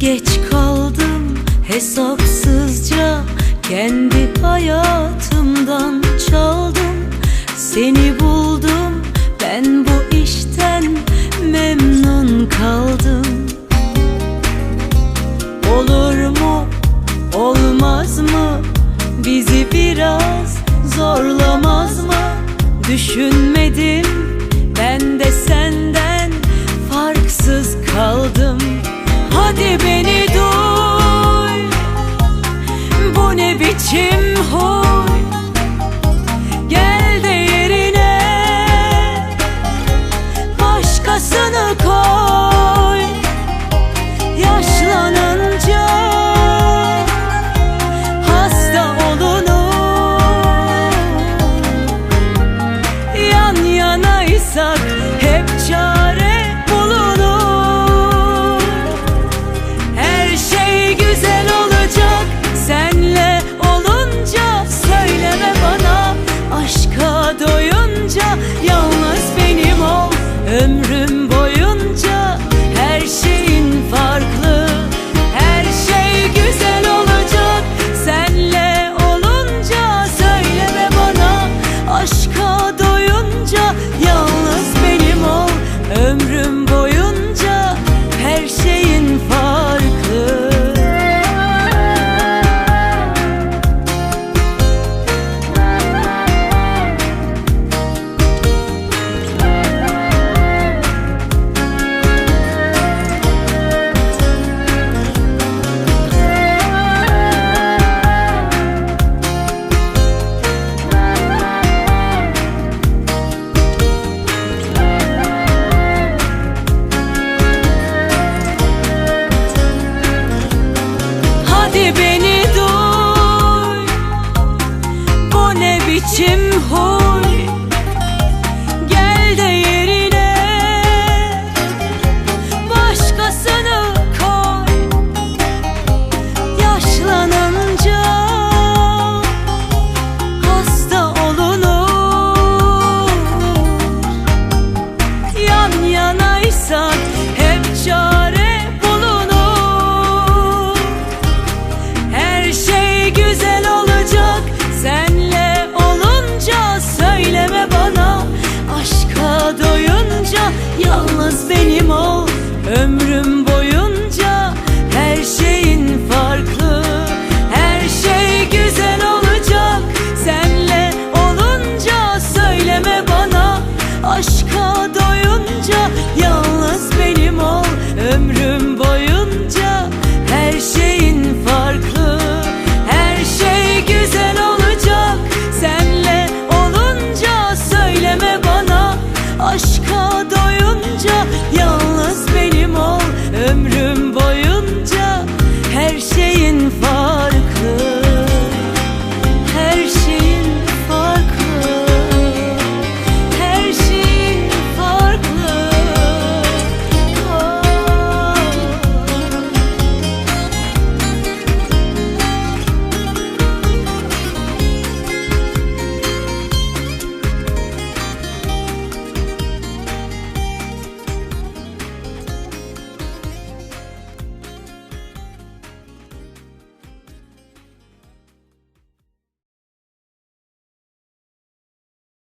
Geç kaldım hesapsızca. Kendi hayatımdan çaldım. Seni buldum ben bu işten memnun kaldım. Olur mu olmaz mı? Bizi biraz zorlamaz mı? Düşünmedim. hadi beni duy. Bu ne biçim hoş Ömrüm